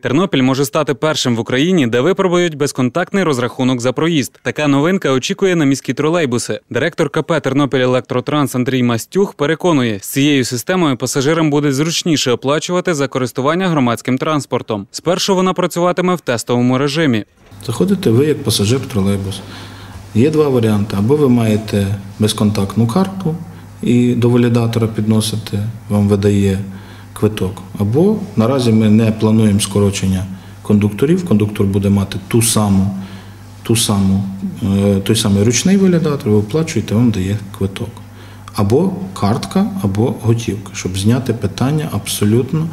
Тернопіль може стати першим в Україні, де випробують безконтактний розрахунок за проїзд. Така новинка очікує на міські тролейбуси. Директор КП Тернопіль Електротранс Андрій Мастюх переконує, з цією системою пасажирам буде зручніше оплачувати за користування громадським транспортом. Спершу вона працюватиме в тестовому режимі. Заходите ви як пасажир в тролейбус. Є два варіанти. Або ви маєте безконтактну карту і до валідатора підносите, вам видає квиток. Або наразі ми не плануємо скорочення кондукторів. Кондуктор буде мати ту саму, ту саму, е, той самий ручний валідатор, ви оплачуєте, вам дає квиток. Або картка, або готівка, щоб зняти питання абсолютно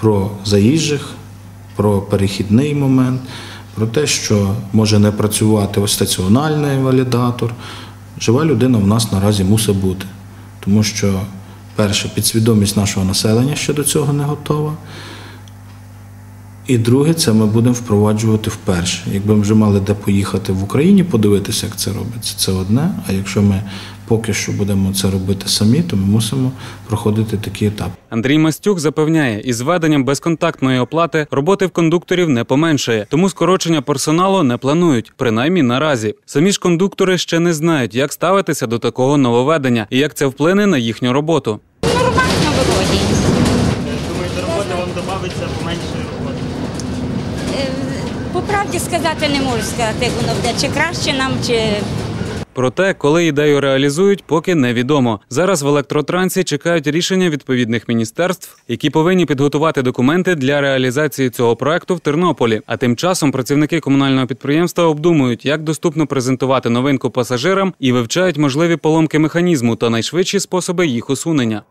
про заїжджих, про перехідний момент, про те, що може не працювати стаціональний валідатор. Жива людина в нас наразі мусить бути, тому що, перше, підсвідомість нашого населення ще до цього не готова. І друге, це ми будемо впроваджувати вперше. Якби ми вже мали де поїхати в Україні, подивитися, як це робиться, це одне. А якщо ми поки що будемо це робити самі, то ми мусимо проходити такі етапи. Андрій Мастюк запевняє, із введенням безконтактної оплати роботи в кондукторів не поменшає, тому скорочення персоналу не планують, принаймні наразі. Самі ж кондуктори ще не знають, як ставитися до такого нововведення і як це вплине на їхню роботу. Нормально виходить. Думаєте, роботи вам додавиться поменшої роботи? Е, По правді сказати не можу сказати, як воно буде. Чи краще нам, чи Проте, коли ідею реалізують, поки невідомо. Зараз в електротрансі чекають рішення відповідних міністерств, які повинні підготувати документи для реалізації цього проекту в Тернополі. А тим часом працівники комунального підприємства обдумують, як доступно презентувати новинку пасажирам і вивчають можливі поломки механізму та найшвидші способи їх усунення.